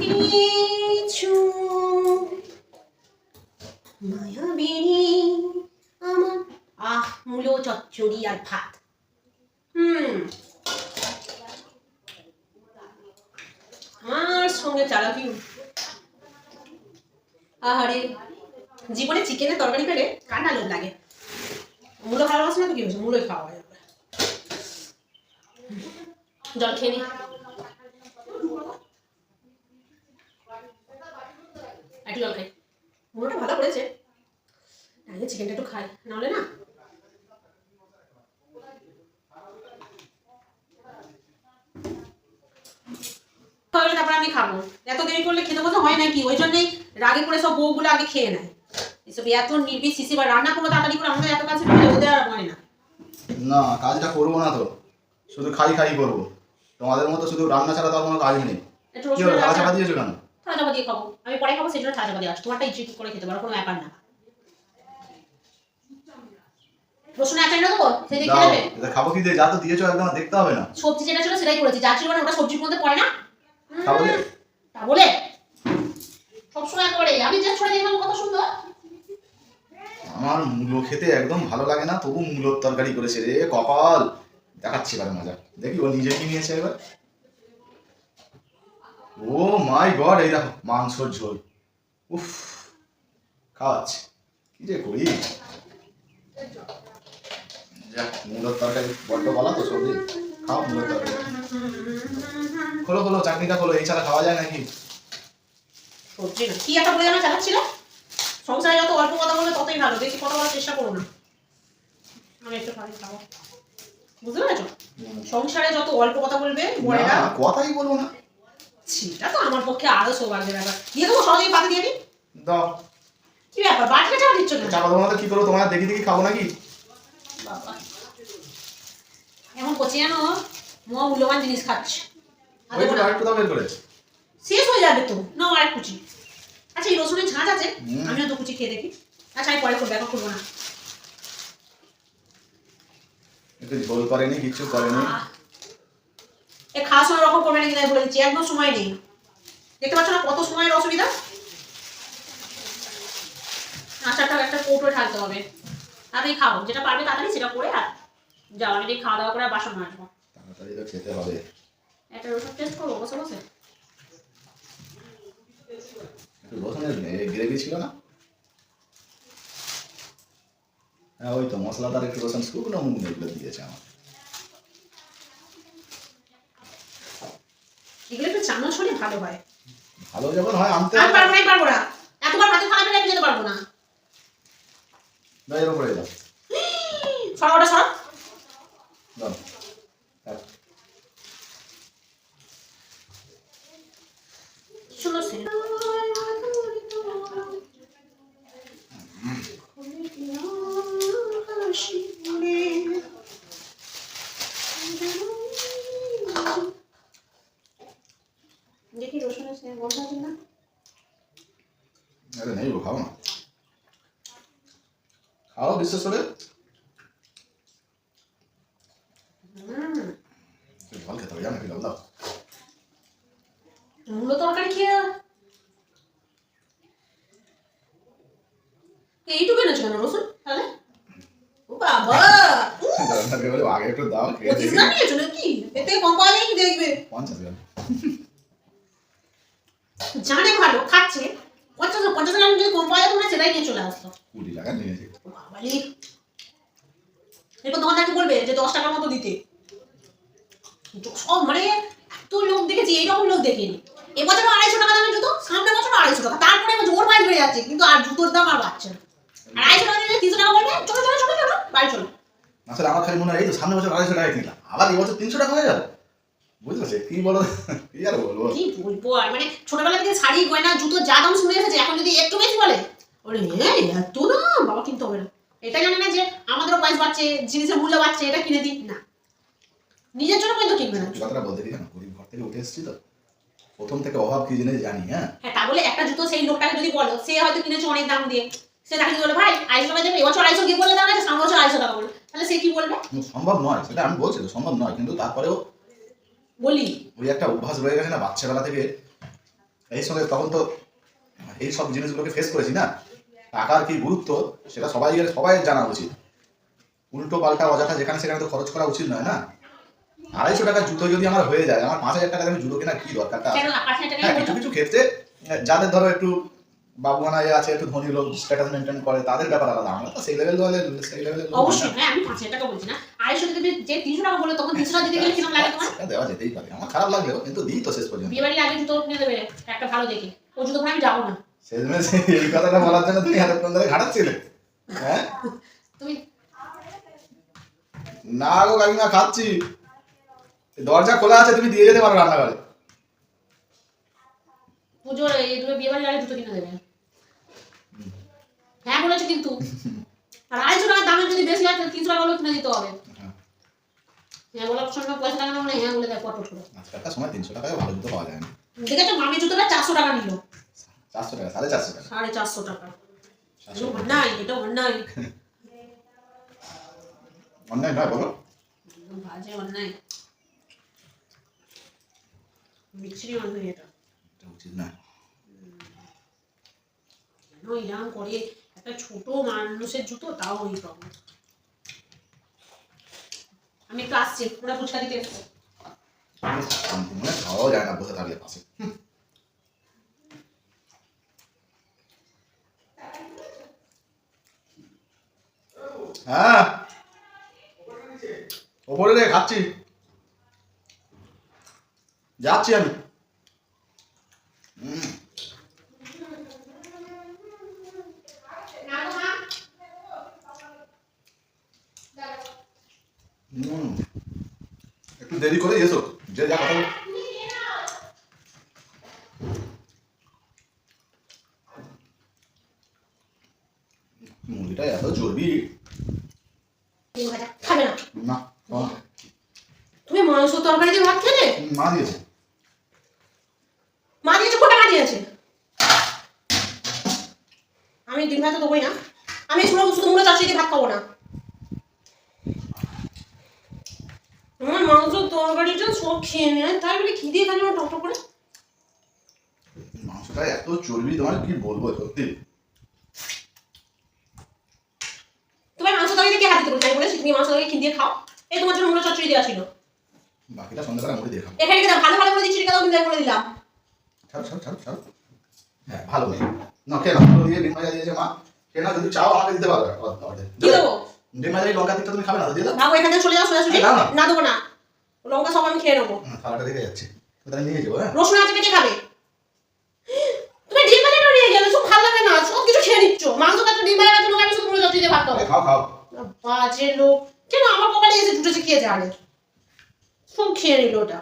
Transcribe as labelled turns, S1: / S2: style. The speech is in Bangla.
S1: দিয়েছ মায়াবিনী আমার, আহ, মূলো, চচ্চড়ি আর ভাত। হুম। সঙ্গে চালাকি আহারে, জীবনে চিকেনের তরকারি পেলে কার না লোভ লাগে? মূলো ভালোবাসে না তো কি হয়েছে? মূলোই খাওয়া হয় জল খেয়ে নি। একটু জল খাই। মূলোটা ভালো করেছে। আগে চিকেনটা একটু খাই নাহলে না। তাহলে তারপর আমি খাব। এত দেরি করলে খেতে বসে হয় নাকি? ওই জন্যই রাগে করে সব বউগুলো আগে খেয়ে নেয়। এসব এত নির্বিষ শিশি বা রান্না করব তাড়াতাড়ি করে আমাদের এত কাছে ঢুকে ওদের আর না।
S2: না কাজটা করব না তো। শুধু খাই খাই করব। তোমাদের মতো শুধু রান্না ছাড়া তো আর কোনো কাজ নেই। কি হলো দিয়েছ কেন?
S1: থালা চাপা দিয়ে খাব। আমি পরে খাব সেই জন্য থালা চাপা দিয়ে আসছি। তোমারটা ইচ্ছে করে খেতে পারো কোনো ব্যাপার না। রসুনের আচার না দেবো সেই দেখে নেবে?
S2: খাব কি যা তো দিয়েছ একদম দেখতে হবে না।
S1: সবজি যেটা ছিল সেটাই করেছি। যা ছিল না ওটা সবজির মধ্যে পড়ে না?
S2: তা বলে
S1: তা বলে সবসময় করে আমি যে ছড়ে দেখলাম কত সুন্দর।
S2: আমার মূলো খেতে একদম ভালো লাগে না তবু মূলোর তরকারি করেছে রে কপাল। দেখাচ্ছি এবার মজা। দেখি ও নিজে কি নিয়েছে এবার? ও মাই গড এই দেখো মাংসর ঝোল। উফ খাওয়াচ্ছে কি যে করি? যাক মূলোর তরকারি বড্ড বলা তো সবজি খাও মূলোর তরকারি। খোলো খোলো চাটনিটা খোলো এই ছাড়া খাওয়া যায় নাকি?
S1: সবজি না। কি একটা বলে জানা চালাচ্ছিল? সংসারে যত অল্প কথা বলবে ততই ভালো বেশি কথা বলার চেষ্টা করো না। আমি একটু খাই খাব বুঝতে পেরেছ? সংসারে যত অল্প কথা বলবে বড়েরা
S2: না, কথাই বলব না।
S1: সেটা তো আমার পক্ষে আরও সৌভাগ্যের ব্যাপার। দিয়ে দেবো সহজেই পাতে দিয়ে দিই
S2: দাও।
S1: কি ব্যাপার বাটিটা চাপা দিচ্ছ না
S2: চাপা দেবো না তো কি করব তোমার দেখি দেখি খাব নাকি?
S1: এমন করছে যেন মহা মূল্যবান জিনিস খাচ্ছে।
S2: ওই তো আরেকটু দাও বের করে।
S1: শেষ হয়ে যাবে তো। না আর এক কুচি। আচ্ছা এই রসুনের ঝাঁজ আছে। আমিও তো কুচি খেয়ে দেখি। আচ্ছা আমি পরে করব এখন করব না।
S2: একটু ঝোল করেনি কিচ্ছু করেনি।
S1: এ খাওয়ার সময় রকম করবে নাকি তাই বলে দিচ্ছি একদম সময় নেই। দেখতে পাচ্ছ না কত সময়ের অসুবিধা? আচারটা একটা কৌটো ঢালতে হবে। তাড়াতাড়ি খাও যেটা পারবে তাড়াতাড়ি সেটা করে আর যাও আমি খাওয়া দাওয়া করে আর বাসন মাজবো।
S2: তাড়াতাড়ি তো খেতে হবে।
S1: একটা রসুন টেস্ট করব বসে বসে।
S2: একটু রসুনের গ্রেভি ছিল না? হ্যাঁ ওই তো মশলাদার একটু রসুন শুকনো মুখ এগুলো দিয়েছে আমার
S1: একটু চামচ হলে ভালো হয়।
S2: ভালো যখন হয় আনতে
S1: আমি পারব না পারব না এতবার ভাতে পেলে আমি যেতে পারব না।
S2: দাও এর উপরে দাও।
S1: সরা ওটা সরা
S2: দাও। হ্যাঁ।
S1: সুন্দর সে দেখি রসুনের সে গন্ধ আছে না
S2: আরে নেই গো, খাও না খাও বিশ্বাস করে
S1: হুম।
S2: একটু জল খেতে হবে জানো কি দাও
S1: মূলো তরকারি খেয়ে এইটুকু এনেছো কেন রসুন? তাহলে? ও বাবা!
S2: আগে একটু দাও
S1: নাকি? এতে কম পাওয়া যায় কি দেখবে?
S2: পঞ্চাশ গ্রাম।
S1: জানে ভালো খাচ্ছে। পঞ্চাশ পঞ্চাশ গ্রাম যদি কম পাওয়া যায় তোমরা সেটাই নিয়ে চলে আসতো
S2: কুড়ি টাকা নিয়েছি
S1: এরপর দোকানদারকে বলবে যে দশ টাকার মতো দিতে। সব মানে এত লোক দেখেছি এইরকম লোক দেখিনি। এবছর আড়াইশো টাকা দামের জুতো সামনের বছর আড়াইশো টাকা। তারপরে জোর বাইর বেড়ে যাচ্ছে কিন্তু আর জুতোর দাম আর বাড়ছে না। আড়াইশো টাকা দিলে তিনশো টাকা বলবে চলো চলো চলো চলো বাড়ি চলো।
S2: আসলে আমার খালি মনে হয় এই তো সামনে বছর আড়াইশো টাকা কিনলাম। আবার এই বছর তিনশো টাকা হয়ে গেল বুঝতে পারছি কি বলো? কি আর বলব?
S1: কি বলব আর? মানে ছোটবেলা থেকে শাড়ি গয়না জুতো যা দাম শুনে এসেছে এখন যদি একটু বেশি বলে হ্যাঁ এত দাম! বাবা কিনতে হবে না। এটা জানে না যে আমাদেরও বয়স বাড়ছে জিনিসের মূল্য বাড়ছে এটা কিনে দিই। না। নিজের জন্য কিন্তু কিনবে না।
S2: কথাটা বলতে কি জানো গরিব ঘর থেকে উঠে এসেছি তো। প্রথম থেকে অভাব কি জিনিস জানি হ্যাঁ?
S1: হ্যাঁ তা বলে একটা জুতো সেই লোকটাকে যদি বলো সে হয়তো কিনেছে অনেক দাম দিয়ে। সে তাকে বলে ভাই আড়াইশো টাকা দেবে এবছর আড়াইশো গিয়ে বলে দাম আছে সামনে বছর আড়াইশো টাকা বলে। তাহলে সে কি বলবে?
S2: সম্ভব নয় সেটা আমি বলছি তো, সম্ভব নয় কিন্তু তারপরেও
S1: বলি।
S2: ওই একটা অভ্যাস রয়ে গেছে না বাচ্চাবেলা থেকে এই সঙ্গে তখন তো এই সব জিনিসগুলোকে ফেস করেছি না। টাকার কি গুরুত্ব সেটা সবাই গেলে সবাই জানা উচিত। উল্টো পাল্টা অযথা যেখানে সেখানে তো খরচ করা উচিত নয় না? আড়াইশো টাকা জুতো যদি আমার হয়ে যায় আমার পাঁচ হাজার টাকা আমি জুতো কেনার কি দরকারটা?
S1: কেন
S2: হ্যাঁ কিছু কিছু ক্ষেত্রে যাদের ধরো একটু বাবুয়ানা ইয়ে আছে একটু ধনী লোক স্ট্যাটাস মেনটেন করে তাদের ব্যাপার আলাদা। আমরা তো সেই লেভেল সেই লেভেলের
S1: অবশ্যই হ্যাঁ আমি পাঁচ হাজার টাকা বলছি না। যে তিনশো টাকা বলে তখন তিনশো টাকা দিতে গেলে কীরকম লাগে তোমার?
S2: দেওয়া যেতেই পারে। আমার খারাপ লাগলেও কিন্তু দিই তো শেষ পর্যন্ত।
S1: বিয়ে বাড়ির আগে জুতো কিনে দেবে। একটা ভালো দেখে। ও জুতো আমি যাব না।
S2: শেষমেশ এই কথাটা বলার জন্য তুমি এতক্ষণ ধরে ঘাটাচ্ছিলে। হ্যাঁ?
S1: তুমি
S2: না গো কাকিমা খাচ্ছি। দরজা খোলা আছে তুমি দিয়ে যেতে পারো রান্নাঘরে।
S1: পুজোর এই দুটো বিয়ে বাড়ির আগে জুতো কিনে দেবে। হ্যাঁ বলেছে কিন্তু। আর আড়াইশো টাকা দামের যদি বেশি হয় তাহলে তিনশো টাকা হলেও কিনে দিতে হবে।
S2: হ্যাঁ।
S1: বলার সঙ্গে পয়সা লাগানো মানে হ্যাঁ বলে দেয় পটপট করে
S2: আজকালকার সময় তিনশো টাকায় ভালো জুতো পাওয়া যায় না।
S1: দেখেছ মামি জুতোটা চারশো টাকা নিল।
S2: চারশো টাকা সাড়ে চারশো টাকা।
S1: সাড়ে চারশো টাকা। অন্যায় এটা অন্যায়।
S2: অন্যায় নয় বলো।
S1: বাজে অন্যায়। বিচ্ছিরি অন্যায় এটা।
S2: এটা উচিত না
S1: কেন এরকম করে? একটা ছোট মানুষের জুতো তাও ওই আমি একটু আসছি ওরা ফুচকা দিতে
S2: খাওয়াও যায় না বসে থাকলে পাশে। হ্যাঁ। ওপরে খাচ্ছি। যাচ্ছি আমি। একটু দেরি করে এসো, যে যা কথা মুরগিটা এত চর্বি
S1: ডিম ভাজা খাবে না
S2: না খাও না।
S1: তুমি তরকারি দিয়ে ভাত খেলে?
S2: মা দিয়েছে।
S1: মা দিয়েছে কোটা মা দিয়েছে? আমি ডিম ভাত দেবোই না। আমি শুধু শুধু মুড়ো চাষি দিয়ে ভাত খাব না। আমার মাংস তরকারিটা সব খেয়ে নেয় তাই বলে কি দিয়ে খালি টক টক করে?
S2: মাংসটা এত চর্বি তোমার কি বলব সত্যি?
S1: তোমার মাংস তরকারি কে হাত দিতে বলছে? আমি বলেছি তুমি মাংস তরকারি কিনে খাও। এই তোমার জন্য মুড়ো চচ্চড়ি দেওয়া ছিল।
S2: বাকিটা সন্ধ্যাবেলা মুড়ি দিয়ে খাব।
S1: এখানে কি ভালো ভালো করে দিচ্ছি কেন আমি বলে দিলাম।
S2: ছাড়ো ছাড়ো ছাড়ো ছাড়ো। হ্যাঁ ভালো নেই না কেন আলু দিয়ে ডিম ভাজা দিয়েছে মা। কেন যদি চাও আমাকে দিতে পারবে অর্ধেক।
S1: কি দেবো।
S2: ডিম ভাজা লঙ্কা দিকটা তুমি খাবে না দিয়ে দাও।
S1: ভাবো এখান থেকে চলে যাও সোজাসুজি
S2: না, না।
S1: না দেবো না। লঙ্কা সব আমি খেয়ে নেব।
S2: থালাটা রেখে যাচ্ছে। তাহলে নিয়ে যাব হ্যাঁ।
S1: রসুন আছে কে খাবে? তুমি ডিম নিয়ে গেলে সব ভালো লাগে না? সব কিছু খেয়ে নিচ্ছ। মাংস কাছে ডিম ভাজা চচ্চড়ি ভাত
S2: খাও খাও।
S1: বাজে লোক। কেন আমার কপালে এসে জুটেছে কে জানে? সব খেয়ে নিল ওটা